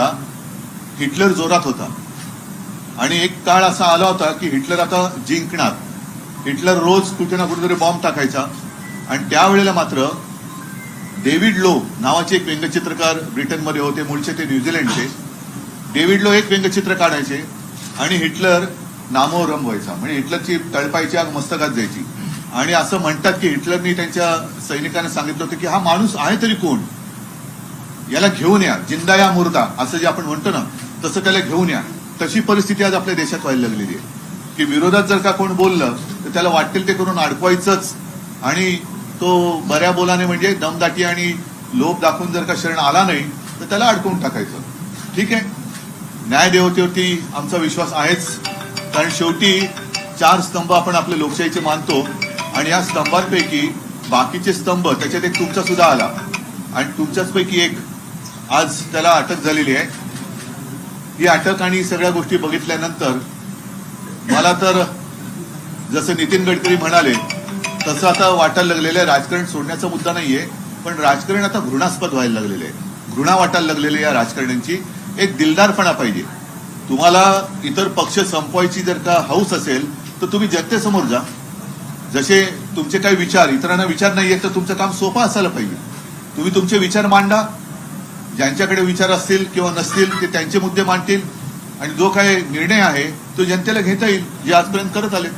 वेळेला हिटलर जोरात होता. आणि एक काळ असा आला होता की हिटलर आता जिंकणार. हिटलर रोज कुठे ना कुठेतरी बॉम्ब टाकायचा. आणि त्यावेळेला मात्र डेव्हिड लो नावाचे एक व्यंगचित्रकार ब्रिटनमध्ये होते मूळचे ते न्यूझीलंडचे. डेव्हिड लो एक व्यंगचित्र काढायचे आणि हिटलर नामोरम व्हायचा. म्हणजे हिटलरची तळपायची आग मस्तकात जायची. आणि असं म्हणतात की हिटलरनी त्यांच्या सैनिकांना सांगितलं होतं की हा माणूस आहे तरी कोण? याला घेऊन या. जिंदा या मुर्दा असं जे आपण म्हणतो ना तसं त्याला घेऊन या. तशी परिस्थिती आज आपल्या देशात व्हायला लागलेली आहे. की विरोधात जर का कोण बोललं तर त्याला वाटेल ते करून अडकवायचंच. आणि तो बऱ्या बोलाने म्हणजे दमदाटी आणि लोभ दाखवून जर का शरण आला नाही तर त्याला अडकवून टाकायचं. ठीक आहे? न्यायदेवतेवरती आमचा विश्वास आहेच. कारण शेवटी चार स्तंभ आपण आपल्या लोकशाहीचे मानतो. आणि या स्तंभांपैकी बाकीचे स्तंभ त्याच्यात एक तुमचा सुद्धा आला. आणि तुमच्याच पैकी एक आज त्याला अटक झालेली आहे. ही अटक आणि सगळ्या गोष्टी बघितल्यानंतर मला तर जसं नितीन गडकरी म्हणाले तसं आता वाटायला लागलेलं आहे. राजकारण सोडण्याचा मुद्दा नाहीये पण राजकारण आता घृणास्पद व्हायला लागलेलं आहे. घृणा वाटायला लागलेली या राजकारण्यांची. एक दिलदारपणा पाहिजे. तुम्हाला इतर पक्ष संपवायची जर का हौस असेल तर तुम्ही जनतेसमोर जा. जसे तुमचे काही विचार इतरांना विचार नाहीये तर तुमचं काम सोपं असायला पाहिजे. तुम्ही तुमचे विचार मांडा. ज्यांच्याकडे विचार असतील किंवा नसतील ते त्यांचे मुद्दे मांडतील. आणि जो काही निर्णय आहे तो जनतेला घेता येईल जे आजपर्यंत करत आले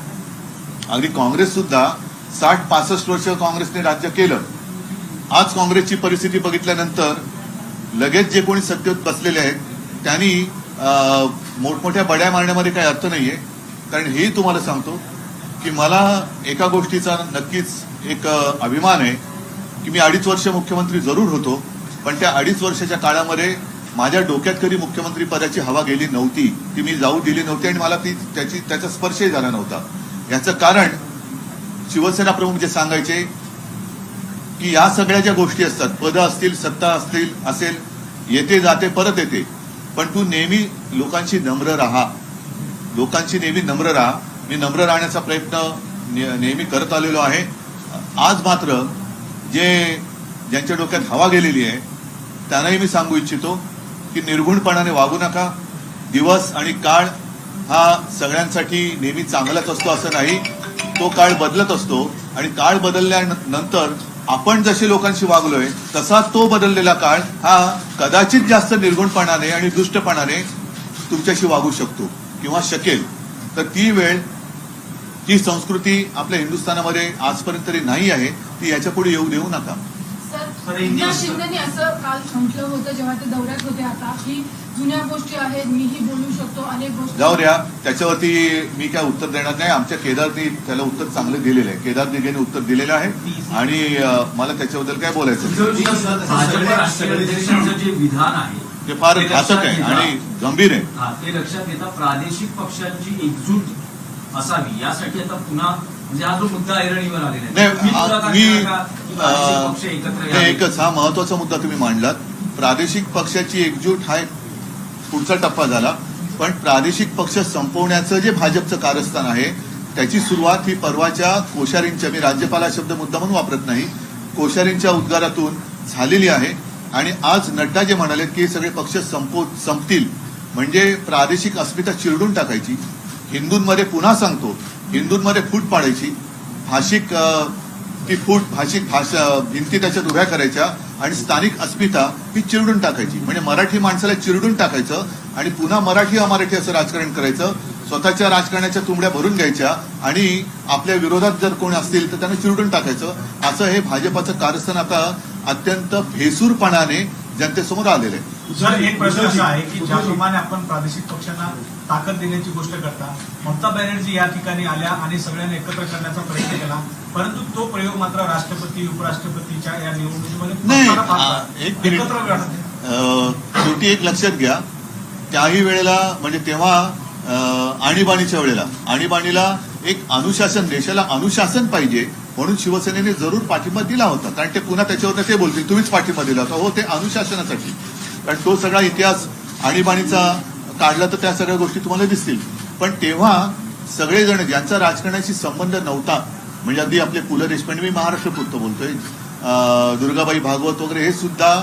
अगदी काँग्रेस सुद्धा साठ पासष्ट वर्ष काँग्रेसने राज्य केलं. आज काँग्रेसची परिस्थिती बघितल्यानंतर लगेच जे कोणी सत्तेत बसलेले आहेत त्यांनी मोठमोठ्या बड्या मारण्यामध्ये काही अर्थ नाहीये. कारण हेही तुम्हाला सांगतो की मला एका गोष्टीचा नक्कीच एक अभिमान आहे की मी अडीच वर्ष मुख्यमंत्री जरूर होतो. पण त्या अडीच वर्षाच्या काळामध्ये माझ्या डोक्यात कधी मुख्यमंत्री पदाची हवा गेली नव्हती ती मी जाऊ दिली नव्हती आणि मला ती त्याची त्याचा स्पर्शही झाला नव्हता. याचं कारण शिवसेना प्रमुख जे सांगायचे की या सगळ्या ज्या गोष्टी असतात पद असतील सत्ता असतील असेल येते जाते परत येते पण तू नेहमी लोकांशी नम्र राहा. लोकांशी नेहमी नम्र राहा. मी नम्र राहण्याचा प्रयत्न ने- नेहमी करत आलेलो आहे. आज मात्र जे ज्यांच्या डोक्यात हवा गेलेली आहे त्यांनाही मी सांगू इच्छितो की निर्गुणपणाने वागू नका. दिवस आणि काळ हा सगळ्यांसाठी नेहमी चांगलाच असतो असं नाही. तो काळ बदलत असतो आणि काळ बदलल्यानंतर आपण जसे लोकांशी वागलोय तसा तो बदललेला काळ हा कदाचित जास्त निर्गुणपणाने आणि दुष्टपणाने तुमच्याशी वागू शकतो किंवा शकेल. तर ती वेळ ती संस्कृती आपल्या हिंदुस्थानामध्ये आजपर्यंत तरी नाही आहे. ती याच्यापुढे येऊ देऊ नका. एकनाथ दिवस- शिंदेनी असं काल म्हटलं होतं जेव्हा ते दौऱ्यात होते आता की जुन्या गोष्टी आहेत मीही बोलू शकतो अनेक गोष्टी जाऊ द्या त्याच्यावरती मी काय उत्तर देणार नाही. आमच्या केदारनी त्याला उत्तर चांगलं दिलेलं आहे. केदार दिघेने उत्तर दिलेलं आहे आणि मला त्याच्याबद्दल काय बोलायचं जे विधान आहे ते फार घातक आहे आणि गंभीर आहे. हा ते लक्षात घेता प्रादेशिक पक्षांची एकजूट असावी. यासाठी आता पुन्हा म्हणजे हा जो मुद्दा ऐरणीवर आलेला मी? एकच हा महत्त्वाचा मुद्दा तुम्ही मांडलात. प्रादेशिक पक्षाची एकजूट हा पुढचा टप्पा झाला. पण प्रादेशिक पक्ष संपवण्याचं जे भाजपचं कारस्थान आहे त्याची सुरुवात ही परवाच्या कोश्यारींच्या मी राज्यपाल हा शब्द मुद्दा म्हणून वापरत नाही कोश्यारींच्या उद्गारातून झालेली आहे. आणि आज नड्डा जे म्हणाले की सगळे पक्ष संपव संपतील म्हणजे प्रादेशिक अस्मिता चिरडून टाकायची. हिंदूंमध्ये पुन्हा सांगतो हिंदूंमध्ये फूट पाडायची. भाषिक ती फूट भाषिक भाषा भिंती त्याच्यात उभ्या करायच्या आणि स्थानिक अस्मिता ही चिरडून टाकायची. म्हणजे मराठी माणसाला चिरडून टाकायचं आणि पुन्हा मराठी अमराठी असं राजकारण करायचं. स्वतःच्या राजकारणाच्या तुंबड्या भरून घ्यायच्या आणि आपल्या विरोधात जर कोण असतील तर त्यांना चिरडून टाकायचं. असं हे भाजपाचं कारस्थान आता अत्यंत भेसूरपणाने जनतेसमोर आलेलं आहे. सर एक प्रश्न असा आहे की ज्याप्रमाणे आपण प्रादेशिक पक्षांना ताकद देण्याची गोष्ट करता ममता बॅनर्जी या ठिकाणी आल्या आणि सगळ्यांना एकत्र करण्याचा प्रयत्न केला परंतु तो प्रयोग मात्र राष्ट्रपती उपराष्ट्रपतीच्या या निवडणुकीमध्ये. एकत्र शेवटी एक लक्षात घ्या त्याही वेळेला म्हणजे तेव्हा आणीबाणीच्या वेळेला आणीबाणीला एक अनुशासन देशाला अनुशासन पाहिजे म्हणून शिवसेनेने जरूर पाठिंबा दिला होता कारण ते पुन्हा त्याच्यावर ते बोलतील तुम्हीच पाठिंबा दिला होता हो ते अनुशासनासाठी कारण तो सगळा इतिहास आणीबाणीचा काढला तर त्या सगळ्या गोष्टी तुम्हाला दिसतील. पण तेव्हा सगळेजण ज्यांचा राजकारणाशी संबंध नव्हता म्हणजे अगदी आपले पु ल देशपांडे मी महाराष्ट्र पुरतं बोलतोय दुर्गाबाई भागवत वगैरे हे सुद्धा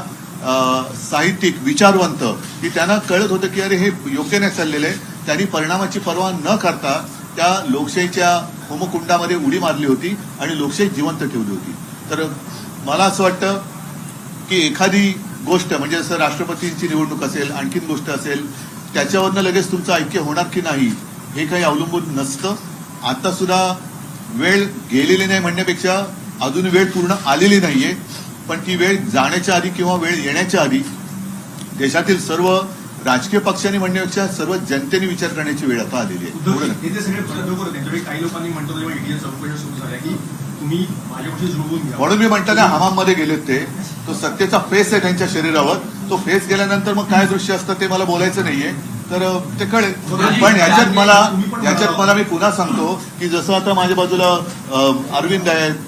साहित्यिक विचारवंत की त्यांना कळत होतं की अरे हे योग्य नाही चाललेलं आहे. त्यांनी परिणामाची पर्वा न करता त्या लोकशाहीच्या होमकुंडामध्ये उडी मारली होती आणि लोकशाही जिवंत ठेवली होती. तर मला असं वाटतं की एखादी गोष्ट म्हणजे जसं राष्ट्रपतींची निवडणूक असेल आणखीन गोष्ट असेल त्याच्यावरनं लगेच तुमचं ऐक्य होणार की नाही हे काही अवलंबून नसतं. आता सुद्धा वेळ गेलेली नाही म्हणण्यापेक्षा अजून वेळ पूर्ण आलेली नाहीये. पण ती वेळ जाण्याच्या आधी किंवा वेळ येण्याच्या आधी देशातील सर्व राजकीय पक्षांनी म्हणण्यापेक्षा सर्व जनतेने विचार करण्याची वेळ आता आलेली आहे. काही लोकांनी म्हणतो की तुम्ही जुळवून घ्या. म्हणून मी म्हणतो ना हमाममध्ये गेलेत ते. तो सत्तेचा फेस आहे त्यांच्या शरीरावर. तो फेस गेल्यानंतर मग काय दृश्य असतं ते मला बोलायचं नाहीये. तर ते कळेल. पण ह्याच्यात मला ह्याच्यात मला मी पुन्हा सांगतो की जसं आता माझ्या बाजूला अरविंद आहेत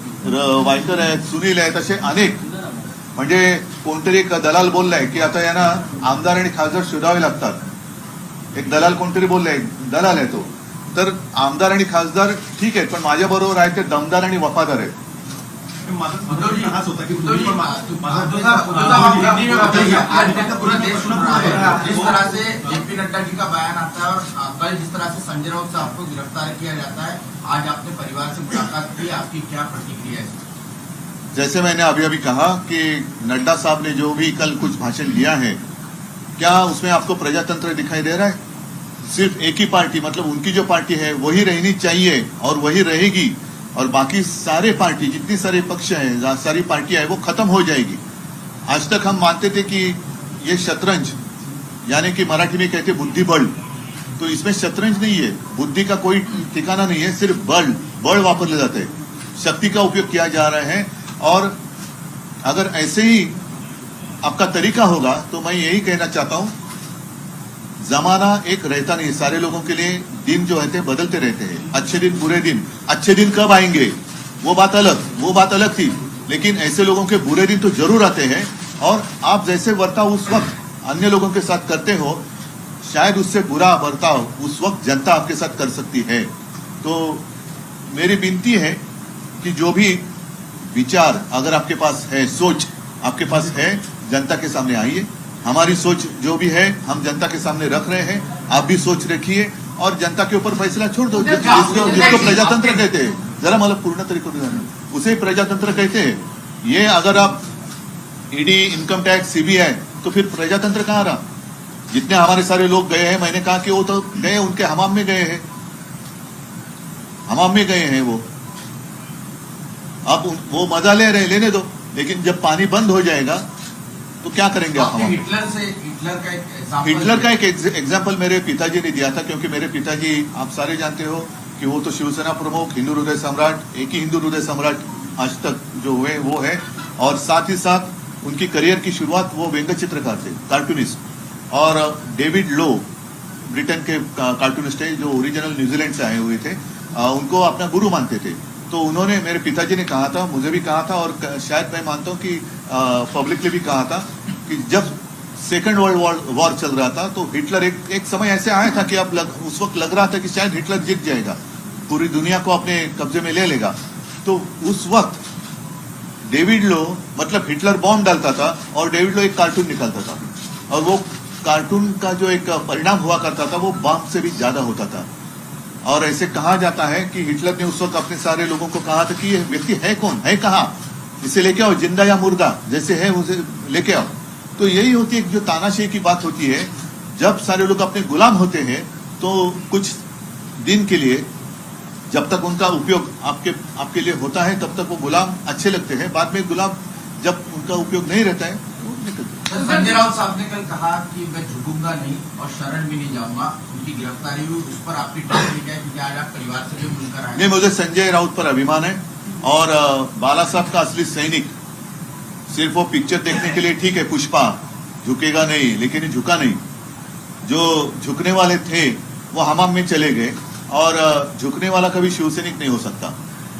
वायकर आहेत सुनील आहेत असे अनेक. म्हणजे कोणतरी एक दलाल बोललाय की आता यांना आमदार आणि खासदार शोधावे लागतात. एक दलाल कोणतरी बोललाय दलाल आहे तो. तर आमदार आणि खासदार ठीक आहेत पण माझ्या बरोबर आहेत ते दमदार आणि वफादार आहेत. जिस तरह से जेपी नड्डा जी का बयान आता है और कल जिस तरह से संजय राउत साहब को गिरफ़्तार किया जाता है आज आपने परिवार से मुलाकात की आपकी क्या प्रतिक्रिया है? जैसे मैंने अभी अभी कहा कि नड्डा साहब ने जो भी कल कुछ भाषण दिया है क्या उसमें आपको प्रजातंत्र दिखाई दे रहा है? सिर्फ़ एक ही पार्टी मतलब उनकी जो पार्टी है, वही रहनी चाहिए और वही रहेगी। और बाकी सारे पार्टी, जितनी सारे पक्ष हैं सारी पार्टियाँ हैं, वो खत्म हो जाएगी। आज तक हम मानते थे कि ये शतरंज, यानी कि मराठी में कहते बुद्धिबल तो इसमें शतरंज नहीं है। बुद्धि का कोई ठिकाना नहीं है, सिर्फ़ बल। बल वापरले जाते हैं। शक्ति का उपयोग किया जा रहा है। और अगर ऐसे ही आपका तरीका होगा तो मैं यही कहना चाहता हूँ जमाना एक रहता नहीं, सारे लोगों के लिए दिन जो रहते बदलते रहते हैं। अच्छे दिन, बुरे दिन। अच्छे दिन कब आएँगे? वो बात अलग, वो बात अलग थी। लेकिन ऐसे लोगों के बुरे दिन तो ज़रूर आते हैं। और आप जैसे बर्ताव उस वक्त अन्य लोगों के साथ करते हो, शायद उससे बुरा बर्ताव उस वक्त जनता आपके साथ कर सकती है। तो मेरी विनती है कि जो भी विचार अगर आपके पास है, सोच आपके पास है, जनता के सामने आइए। हमारी सोच जो भी है हम जनता के सामने रख रहे हैं आप भी सोच रखिए और जनता के ऊपर फैसला छोड़ दो जिसको जिसको प्रजातंत्र कहते हैं। जरा मतलब पूर्ण तरीके से उसे प्रजातंत्र कहते हैं। ये अगर आप ईडी इनकम टैक्स सीबीआई तो फिर प्रजातंत्र कहाँ रहा? जितने हमारे सारे लोग गए हैं मैंने कहा कि वो तो गए उनके हमाम में गए हैं। हमाम में गए हैं वो। अब वो मज़ा ले रहे लेने दो। लेकिन जब पानी बंद हो जाएगा तो क्या करेंगे आप हिटलर से हिटलर का एक एग्ज़ाम्पल हिटलर का एक एग्ज़ाम्पल मेरे पिताजी ने दिया था क्योंकि मेरे पिताजी आप सारे जानते हो कि वो तो शिवसेना प्रमुख हिंदू हृदय सम्राट एक ही हिंदू हृदय सम्राट आज तक जो हुए वो है। और साथ ही साथ उनकी करियर की शुरुआत वो व्यंग्य चित्रकार थे कार्टूनिस्ट। और डेविड लो ब्रिटेन के कार्टूनिस्ट है जो ओरिजिनल न्यूजीलैंड से आए हुए थे। उनको अपना गुरु मानते थे। तो उन्होंने मेरे पिताजी ने कहा था मुझे भी कहा था और शायद मैं मानता हूँ कि पब्लिकली भी कहा था कि जब सेकेंड वर्ल्ड वॉर चल रहा था तो हिटलर एक एक समय ऐसे आया था कि अब लग, उस वक्त लग रहा था कि शायद हिटलर जीत जाएगा पूरी दुनिया को अपने कब्जे में ले लेगा। तो उस वक्त डेविड लो मतलब हिटलर बॉम्ब डालता था और डेविड लो एक कार्टून निकालता था। और वो कार्टून का जो एक परिणाम हुआ करता था वो बॉम्ब से भी ज़्यादा होता था। और ऐसे कहा जाता है कि हिटलर ने उस वक्त अपने सारे लोगों को कहा था कि ये व्यक्ति है कौन? है कहाँ? इसे लेके आओ, ज़िंदा या मुर्दा, जैसे है उसे लेके आओ। तो यही होती है जो तानाशाही की बात होती है, जब सारे लोग अपने गुलाम होते हैं तो कुछ दिन के लिए, जब तक उनका उपयोग आपके आपके लिए होता है, तब तक वो गुलाम अच्छे लगते हैं। बाद में गुलाम, जब उनका उपयोग नहीं रहता है संजय राउत साहब ने कल कहा कि मैं झुकूँगा नहीं और शरण भी नहीं जाऊँगा। उनकी गिरफ्तारी हुई, उस पर आपकी टिप्पणी क्या है, क्योंकि आज आप परिवार से भी मिलकर आए। नहीं, मुझे संजय राउत पर अभिमान है और बाला साहब का असली सैनिक सिर्फ़ वो पिक्चर देखने के लिए ठीक है, पुष्पा, झुकेगा नहीं, लेकिन झुका नहीं। जो झुकने वाले थे, वो हमाम में चले गए और झुकने वाला कभी शिवसैनिक नहीं हो सकता।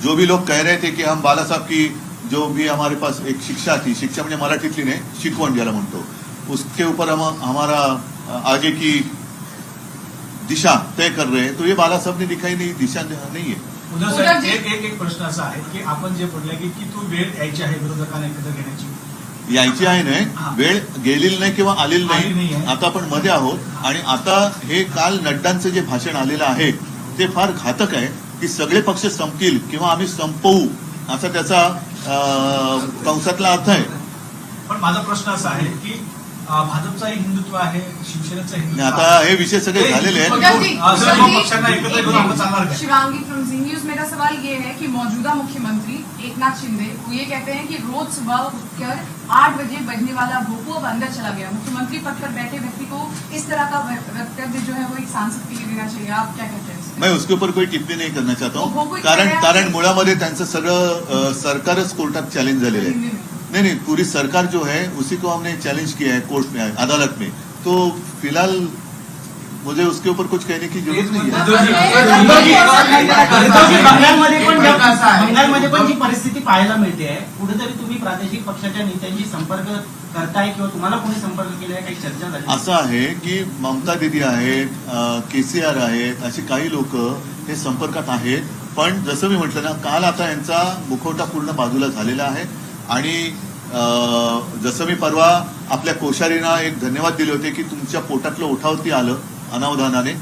जो भी लोग कह रहे थे कि हम बाला साहब की जो भी हमारे पास एक शिक्षा थी शिक्षा म्हणजे मराठीतली नाही शिकवण ज्याला म्हणतो. उसके ऊपर हम हमारा आगे की दिशा तय कर रहे हैं तो ये बाला साहब ने दिखाई नहीं दिशा नहीं है। एक एक एक प्रश्न असा आहे की आपण जे पडले की की तू वेळ यायची आहे विरोधकांना एकत्र घेण्याची? यायची आहे नाही वेळ गेलेली नाही किंवा आलेली आली नाही. आता आपण मध्ये आहोत. आणि आता हे काल नड्डांचं जे भाषण आलेलं आहे ते फार घातक आहे की सगळे पक्ष संपतील किंवा आम्ही संपवू असा त्याचा कंसातला अर्थ आहे पण माझा प्रश्न असा आहे की भाजपचाही हिंदुत्व आहे शिवसेनेचं हिंदुत्व आता. हे विषय सगळे झालेले आहेत शिवांगी फ्रॉम जी न्यूज़ मेरा सवाल ये है कि मौजूदा मुख्यमंत्री एक नाथ शिंदे वो ये कहते हैं कि रोज सुबह उठकर आठ बजे बजने वाला भोपू अब अंदर चला गया मुख्यमंत्री पद पर बैठे व्यक्ति को इस तरह का वक्तव्य जो है वो एक सांसद के लिए देना चाहिए आप क्या कहते हैं? मैं उसके ऊपर कोई टिप्पणी नाही करना चाहता हूँ। कारण कारण मुळामध्ये त्यांचं सगळं सरकारच कोर्टात चॅलेंज झालेलं आहे. नहीं नहीं. पूरी सरकार जो है उसी को हमने चैलेंज किया है कोर्ट में अदालत में. तो फिलहाल मुझे उसके ऊपर कुछ कहने की जरूरत नहीं है। बंगालमध्ये पण जी परिस्थिती पाहायला मिळते आहे कुठेतरी तुम्ही प्रादेशिक पक्षाच्या नेत्यांशी संपर्क करताय किंवा तुम्हाला कोणी संपर्क केलाय काही चर्चा झाली? असं आहे की ममता दिदी आहेत केसीआर आहेत अशी काही लोक हे संपर्कात आहेत. पण जसं मी म्हटलं ना काल आता यांचा मुखवटा पूर्ण बाजूला झालेला आहे. आणि जसं मी परवा आपल्या कोश्यारीना एक धन्यवाद दिले होते की तुमच्या पोटातलं ओठावरती आलं अनावधानाने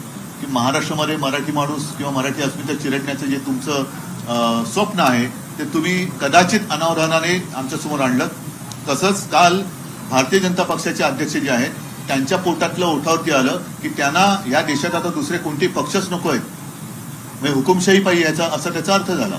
की महाराष्ट्रामध्ये मराठी माणूस किंवा मराठी अस्मिता चिरटण्याचं जे तुमचं स्वप्न आहे ते तुम्ही कदाचित अनावधानाने आमच्यासमोर आणलं. तसंच काल भारतीय जनता पक्षाचे अध्यक्ष जे आहेत त्यांच्या पोटातलं ओठावरती आलं की त्यांना या देशात आता दुसरे कोणतेही पक्षच नको आहेत म्हणजे हुकुमशाही पाहिजे याचा असा त्याचा अर्थ झाला.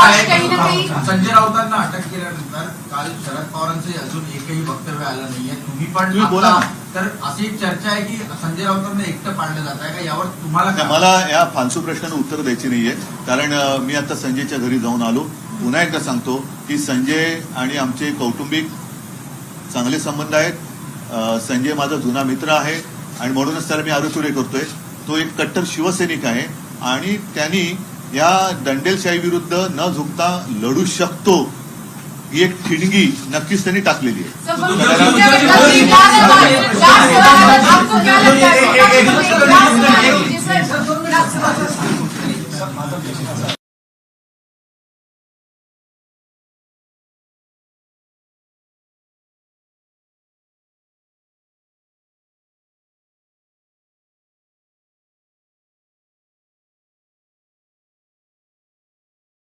संजय राऊतांना अटक केल्यानंतर काल शरद पवारांचं अजून एकही वक्तव्य आलं नाहीये. तुम्ही पण बोला. तर अशी एक चर्चा आहे की संजय राऊतांना एकटं पाडलं जात आहे का? यावर तुम्हाला मला या फालतू प्रश्नाला उत्तर द्यायची नाहीये. कारण मी आता संजयच्या घरी जाऊन आलो. पुन्हा एकदा सांगतो की संजय आणि आमचे कौटुंबिक चांगले संबंध आहेत संजय माझा जुना मित्र आहे आणि म्हणूनच त्याला मी आरोचुरे करतोय तो एक कट्टर शिवसैनिक आहे आणि त्यांनी या दंडेलशाही विरुद्ध न झुकता लढू शकतो ही एक ठिणगी नक्कीच त्यांनी टाकलेली आहे